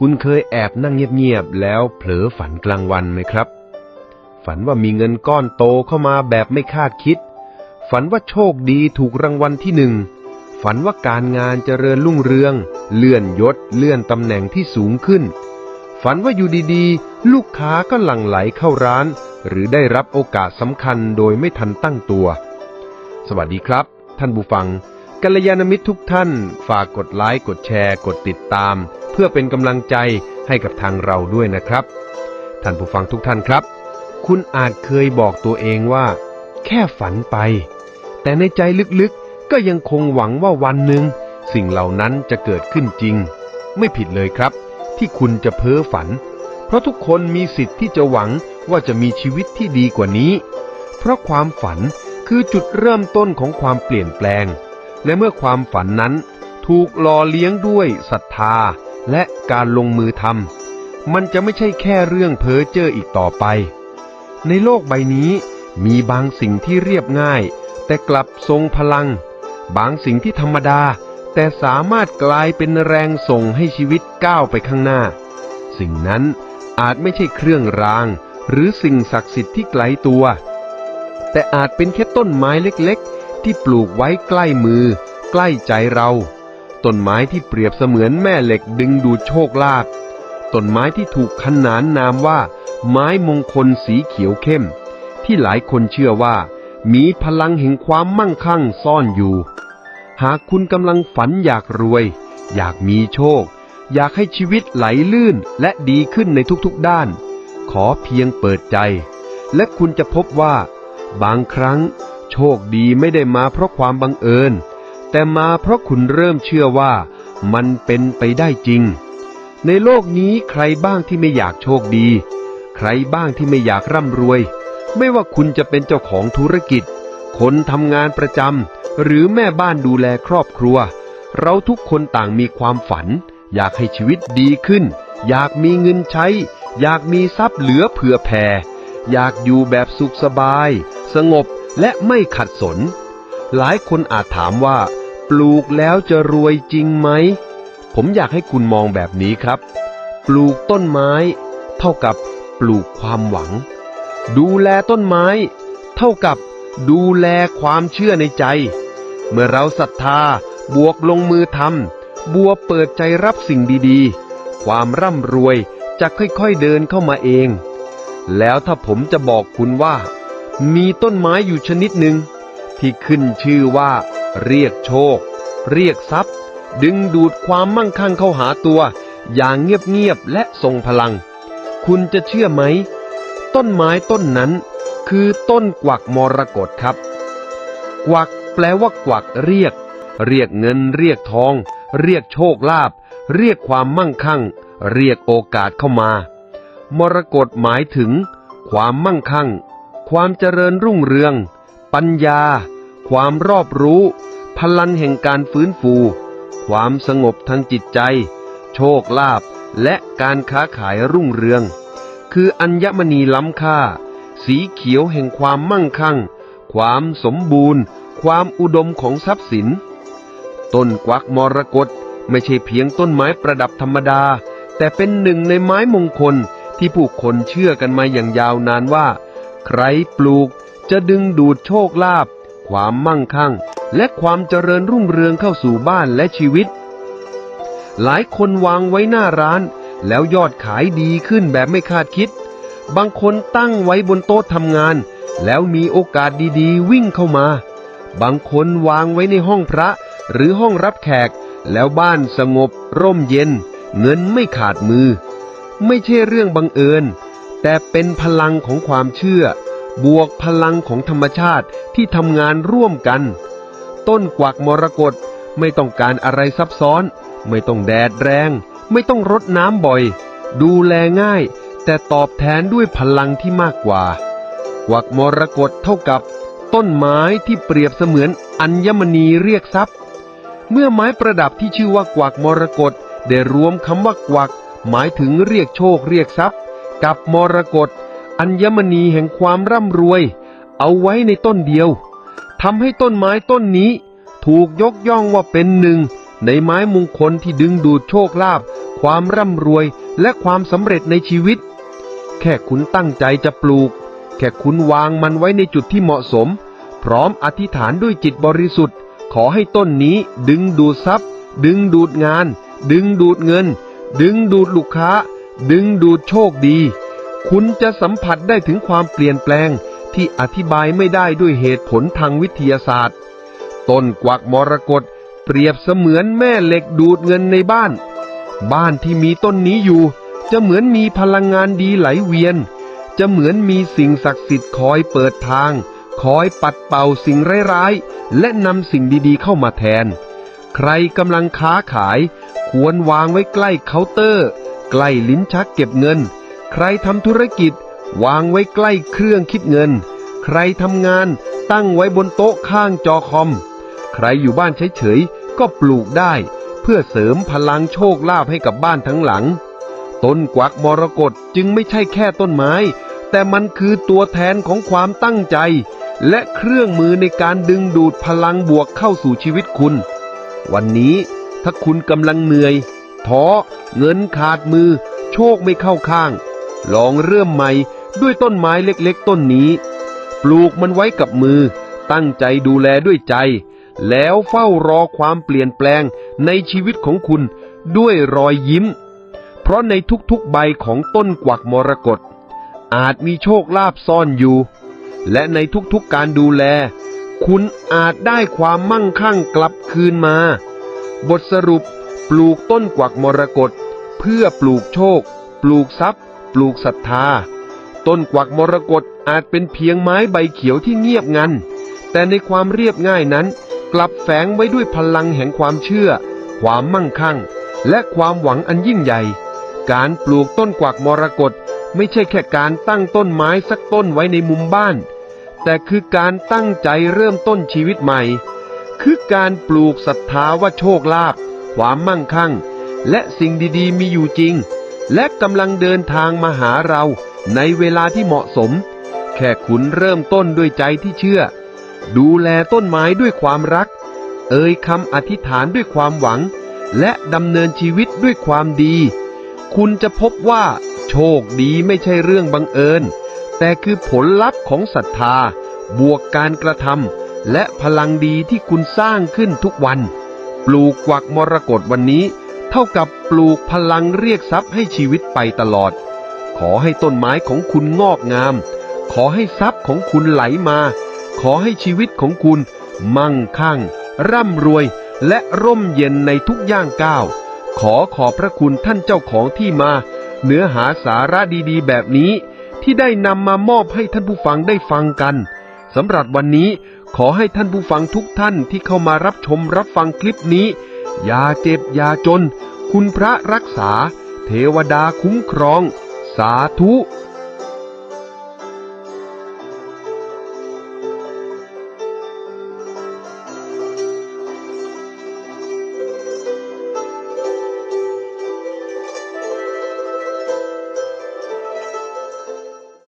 คุณเคยแอบนั่งเงียบๆแล้วเผลอฝันกลางวันไหมครับ ฝันว่ามีเงินก้อนโตเข้ามาแบบไม่คาดคิด ฝันว่าโชคดีถูกรางวัลที่หนึ่ง ฝันว่าการงานเจริญรุ่งเรือง เลื่อนยศเลื่อนตำแหน่งที่สูงขึ้น ฝันว่าอยู่ดีๆ ลูกค้าก็หลั่งไหลเข้าร้าน หรือได้รับโอกาสสำคัญโดยไม่ทันตั้งตัว สวัสดีครับ ท่านผู้ฟังกัลยาณมิตรทุกท่าน ฝากกดไลค์กดแชร์ กดติดตาม เพื่อเป็นกำลังใจให้กับทางเราด้วยนะครับ ท่านผู้ฟังทุกท่านครับ คุณอาจเคยบอกตัวเองว่า แค่ฝันไป แต่ในใจลึกๆก็ยังคงหวังว่าวันหนึ่งสิ่งเหล่านั้นจะเกิดขึ้นจริง ไม่ผิดเลยครับ ที่คุณจะเพ้อฝัน เพราะทุกคนมีสิทธิ์ที่จะหวังว่าจะมีชีวิตที่ดีกว่านี้ เพราะความฝันคือจุดเริ่มต้นของความเปลี่ยนแปลง และเมื่อความฝันนั้นถูกหล่อเลี้ยงด้วยศรัทธา และการลงมือทำมันจะไม่ใช่แค่เรื่องเพ้อเจ้ออีกต่อไป ในโลกใบนี้มีบางสิ่งที่เรียบง่าย แต่กลับทรงพลัง บางสิ่งที่ธรรมดา แต่สามารถกลายเป็นแรงส่งให้ชีวิตก้าวไปข้างหน้า สิ่งนั้นอาจไม่ใช่เครื่องราง หรือสิ่งศักดิ์สิทธิ์ที่ไกลตัว แต่อาจเป็นแค่ต้นไม้เล็กๆ ที่ปลูกไว้ใกล้มือ ใกล้ใจเรา ต้นไม้ที่เปรียบเสมือนแม่เหล็กดึงดูดโชคลาภต้นไม้ที่ถูกขนานนามว่า ไม้มงคลสีเขียวเข้ม ที่หลายคนเชื่อว่า มีพลังแห่งความมั่งคั่งซ่อนอยู่ หากคุณกำลังฝันอยากรวย อยากมีโชค อยากให้ชีวิตไหลลื่นและดีขึ้นในทุกๆด้าน ขอเพียงเปิดใจ และคุณจะพบว่า บางครั้ง โชคดีไม่ได้มาเพราะความบังเอิญ แต่มาเพราะคุณเริ่มเชื่อว่ามันเป็นไปได้จริง ในโลกนี้ใครบ้างที่ไม่อยากโชคดี ใครบ้างที่ไม่อยากร่ำรวย ไม่ว่าคุณจะเป็นเจ้าของธุรกิจ คนทำงานประจำหรือแม่บ้านดูแลครอบครัว เราทุกคนต่างมีความฝัน อยากให้ชีวิตดีขึ้น อยากมีเงินใช้ อยากมีทรัพย์เหลือเผื่อแผ่อยากอยู่แบบสุขสบาย สงบและไม่ขัดสน หลายคนอาจถามว่า ปลูกแล้วจะรวยจริงไหม ผมอยากให้คุณมองแบบนี้ครับ ปลูกต้นไม้ เท่ากับปลูกความหวัง ดูแลต้นไม้ เท่ากับดูแลความเชื่อในใจ เมื่อเราศรัทธาบวกลงมือทำบัวเปิดใจรับสิ่งดีๆ ความร่ำรวยจะค่อยๆเดินเข้ามาเอง แล้วถ้าผมจะบอกคุณว่า มีต้นไม้อยู่ชนิดหนึ่งที่ขึ้นชื่อว่า เรียกโชค เรียกทรัพย์ ดึงดูดความมั่งคั่งเข้าหาตัว อย่างเงียบๆและทรงพลัง คุณจะเชื่อไหม ต้นไม้ต้นนั้น คือต้นกวักมรกตครับ กวักแปลว่ากวักเรียก เรียกเงินเรียกทอง เรียกโชคลาภเรียกความมั่งคั่ง เรียกโอกาสเข้ามามรกตหมายถึง ความมั่งคั่ง ความเจริญรุ่งเรือง ปัญญา ความรอบรู้ พลังแห่งการฟื้นฟู ความสงบทางจิตใจ โชคลาภและการค้าขายรุ่งเรือง คืออัญมณีล้ำค่า สีเขียวแห่งความมั่งคั่ง ความสมบูรณ์ ความอุดมของทรัพย์สิน ต้นกวักมรกตไม่ใช่เพียงต้นไม้ประดับธรรมดา แต่เป็นหนึ่งในไม้มงคลที่ผู้คนเชื่อกันมาอย่างยาวนานว่า ใครปลูกจะดึงดูดโชคลาภ ความมั่งคั่ง และความเจริญรุ่งเรืองเข้าสู่บ้านและชีวิต หลายคนวางไว้หน้าร้าน แล้วยอดขายดีขึ้นแบบไม่คาดคิด บางคนตั้งไว้บนโต๊ะทำงาน แล้วมีโอกาสดีๆ วิ่งเข้ามา บางคนวางไว้ในห้องพระ หรือห้องรับแขก แล้วบ้านสงบ ร่มเย็น เงินไม่ขาดมือ ไม่ใช่เรื่องบังเอิญ แต่เป็นพลังของความเชื่อ บวกพลังของธรรมชาติที่ทำงานร่วมกัน ต้นกวักมรกตไม่ต้องการอะไรซับซ้อน ไม่ต้องแดดแรง ไม่ต้องรดน้ำบ่อย ดูแลง่าย แต่ตอบแทนด้วยพลังที่มากกว่า กวักมรกตเท่ากับ ต้นไม้ที่เปรียบเสมือนอัญมณีเรียกทรัพย์ เมื่อไม้ประดับที่ชื่อว่ากวักมรกตได้รวมคำว่ากวัก หมายถึงเรียกโชคเรียกทรัพย์ กับมรกต อัญมณีแห่งความร่ำรวย เอาไว้ในต้นเดียวทำให้ต้นไม้ต้นนี้ ถูกยกย่องว่าเป็นหนึ่ง ในไม้มงคลที่ดึงดูดโชคลาภความร่ำรวยและความสำเร็จในชีวิต แค่คุณตั้งใจจะปลูก แค่คุณวางมันไว้ในจุดที่เหมาะสม พร้อมอธิษฐานด้วยจิตบริสุทธิ์ ขอให้ต้นนี้ดึงดูดทรัพย์ ดึงดูดงาน ดึงดูดเงิน ดึงดูดลูกค้า ดึงดูดโชคดี คุณจะสัมผัสได้ถึงความเปลี่ยนแปลงที่อธิบายไม่ได้ด้วยเหตุผลทางวิทยาศาสตร์ ต้นกวักมรกตเปรียบเสมือนแม่เหล็กดูดเงินในบ้าน บ้านที่มีต้นนี้อยู่ จะเหมือนมีพลังงานดีไหลเวียน จะเหมือนมีสิ่งศักดิ์สิทธิ์คอยเปิดทาง คอยปัดเป่าสิ่งร้ายๆ และนำสิ่งดีๆเข้ามาแทน ใครกำลังค้าขาย ควรวางไว้ใกล้เคาน์เตอร์ ใกล้ลิ้นชักเก็บเงิน ใครทำธุรกิจ วางไว้ใกล้เครื่องคิดเงิน ใครทำงานตั้งไว้บนโต๊ะข้างจอคอม ใครอยู่บ้านเฉยๆก็ปลูกได้ เพื่อเสริมพลังโชคลาภให้กับบ้านทั้งหลัง ต้นกวักมรกตจึงไม่ใช่แค่ต้นไม้ แต่มันคือตัวแทนของความตั้งใจ และเครื่องมือในการดึงดูดพลังบวกเข้าสู่ชีวิตคุณ วันนี้ถ้าคุณกำลังเหนื่อยท้อเงินขาดมือ โชคไม่เข้าข้าง ลองเริ่มใหม่ด้วยต้นไม้เล็กๆ ต้นนี้ ปลูกมันไว้กับมือ ตั้งใจดูแลด้วยใจ แล้วเฝ้ารอความเปลี่ยนแปลงในชีวิตของคุณด้วยรอยยิ้ม เพราะในทุกๆใบของต้นกวักมรกตอาจมีโชคลาภซ่อนอยู่ และในทุกๆการดูแล คุณอาจได้ความมั่งคั่งกลับคืนมา บทสรุปปลูกต้นกวักมรกตเพื่อปลูกโชค ปลูกทรัพย์ ปลูกศรัทธา ต้นกวักมรกตอาจเป็นเพียงไม้ใบเขียวที่เงียบงัน แต่ในความเรียบง่ายนั้น กลับแฝงไว้ด้วยพลังแห่งความเชื่อ ความมั่งคั่ง และความหวังอันยิ่งใหญ่ การปลูกต้นกวักมรกตไม่ใช่แค่การตั้งต้นไม้สักต้นไว้ในมุมบ้าน แต่คือการตั้งใจเริ่มต้นชีวิตใหม่ คือการปลูกศรัทธาว่าโชคลาภความมั่งคั่ง และสิ่งดีๆ มีอยู่จริง และกำลังเดินทางมาหาเราในเวลาที่เหมาะสม แค่คุณเริ่มต้นด้วยใจที่เชื่อ ดูแลต้นไม้ด้วยความรัก เอ่ยคำอธิษฐานด้วยความหวัง และดำเนินชีวิตด้วยความดี คุณจะพบว่าโชคดีไม่ใช่เรื่องบังเอิญ แต่คือผลลัพธ์ของศรัทธา บวกการกระทำและพลังดีที่คุณสร้างขึ้นทุกวัน ปลูกกวักมรกตวันนี้ เท่ากับปลูกพลังเรียกทรัพย์ให้ชีวิตไปตลอด ขอให้ต้นไม้ของคุณงอกงาม ขอให้ทรัพย์ของคุณไหลมา ขอให้ชีวิตของคุณ มั่งคั่ง ร่ำรวย และร่มเย็นในทุกย่างก้าว ขอขอบพระคุณท่านเจ้าของที่มา เนื้อหาสาระดีๆ แบบนี้ ที่ได้นำมามอบให้ท่านผู้ฟังได้ฟังกันสำหรับวันนี้ขอให้ท่านผู้ฟังทุกท่านที่เข้ามารับชมรับฟังคลิปนี้ อย่าเจ็บอย่าจน คุณพระรักษา เทวดาคุ้มครอง สาธุ